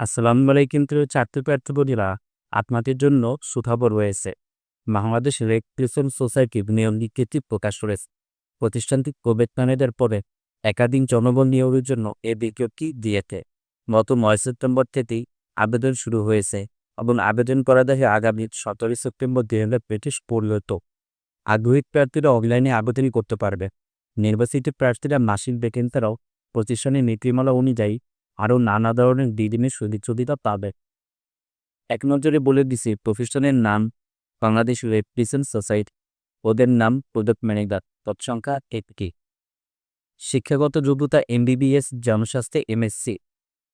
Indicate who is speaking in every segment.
Speaker 1: আসসালামু আলাইকুম প্রিয় চাকরি প্রার্থীরা আপনাদের জন্য সুখবর রয়েছে। বাংলাদেশ রেড ক্রিসেন্ট সোসাইটি নিয়ম বিজ্ঞপ্তি প্রকাশ করেছে। প্রতিষ্ঠানটি কোভিড নাইনের পরে একাধিক জনবল নিয়োগের জন্য এ বিজ্ঞপ্তি দিয়েছে। গত নয় সেপ্টেম্বর থেকেই আবেদন শুরু হয়েছে এবং আবেদন করা দেখে আগামী সতেরোই সেপ্টেম্বর দুই হাজার পঁচিশ পর্যন্ত আগ্রহী প্রার্থীরা অনলাইনে আবেদনই করতে পারবে। নির্বাচিত প্রার্থীরা মাসিক বেতন প্রতিষ্ঠানের নীতিমালা অনুযায়ী আরও নানা ধরনের ডিডিমের সুযোগ পাবে। এক নজরে বলে দিছি, প্রতিষ্ঠানের নাম বাংলাদেশ রেপ্রেজেন্ট সোসাইটি ওদের নাম প্রোডাক্ট ম্যানেজার তৎসংখ্যা একটি। শিক্ষাগত যোগ্যতা এমবিবিএস জনস্বাস্থ্যে এমএসসি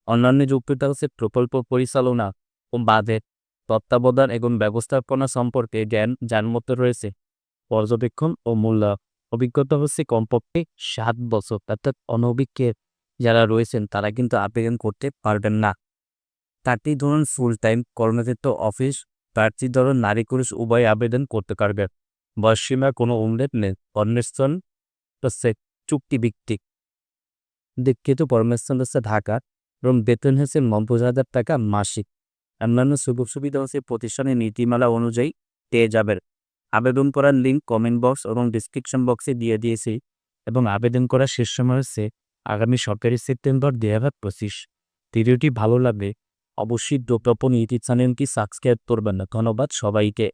Speaker 1: অন্যান্য যোগ্যতা হচ্ছে প্রকল্প পরিচালনা ও বাজেট, তত্ত্বাবধান এবং ব্যবস্থাপনা সম্পর্কে জ্ঞান যার রয়েছে। পর্যবেক্ষণ ও মূল্য অভিজ্ঞতা হচ্ছে কমপক্ষে সাত বছর, অর্থাৎ অনভিজ্ঞের যারা রয়েছেন, তারা কিন্তু আবেদন করতে পারবেন না। চারটি ধরুন ফুল টাইম কর্মক্ষেত্র অফিস প্রার্থী ধরুন নারী পুরুষ, উভয় আবেদন করতে পারবে বয়সীমা কোনো উল্লেখ নেই। কর্মস্থল হচ্ছে চুক্তিভিত্তিক। দীক্ষিত কর্মস্থল হচ্ছে ঢাকা। এবং বেতন হচ্ছে নব্বই হাজার টাকা মাসিক। অন্যান্য সুযোগ সুবিধা হচ্ছে প্রতিষ্ঠানের নীতিমালা অনুযায়ী পেয়ে যাবেন। আবেদন করার লিঙ্ক কমেন্ট বক্স এবং ডিসক্রিপশন বক্সে দিয়ে দিয়েছি। এবং আবেদন করার শেষ সময় হচ্ছে আগামী সরকারি সেপ্টেম্বর দুই হাজার পঁচিশ। ভিডিওটি ভালো লাগবে অবশ্যই ডোপ্রপন ইউটিউব চ্যানেলটি সাবস্ক্রাইব করবেন। না ধন্যবাদ সবাইকে।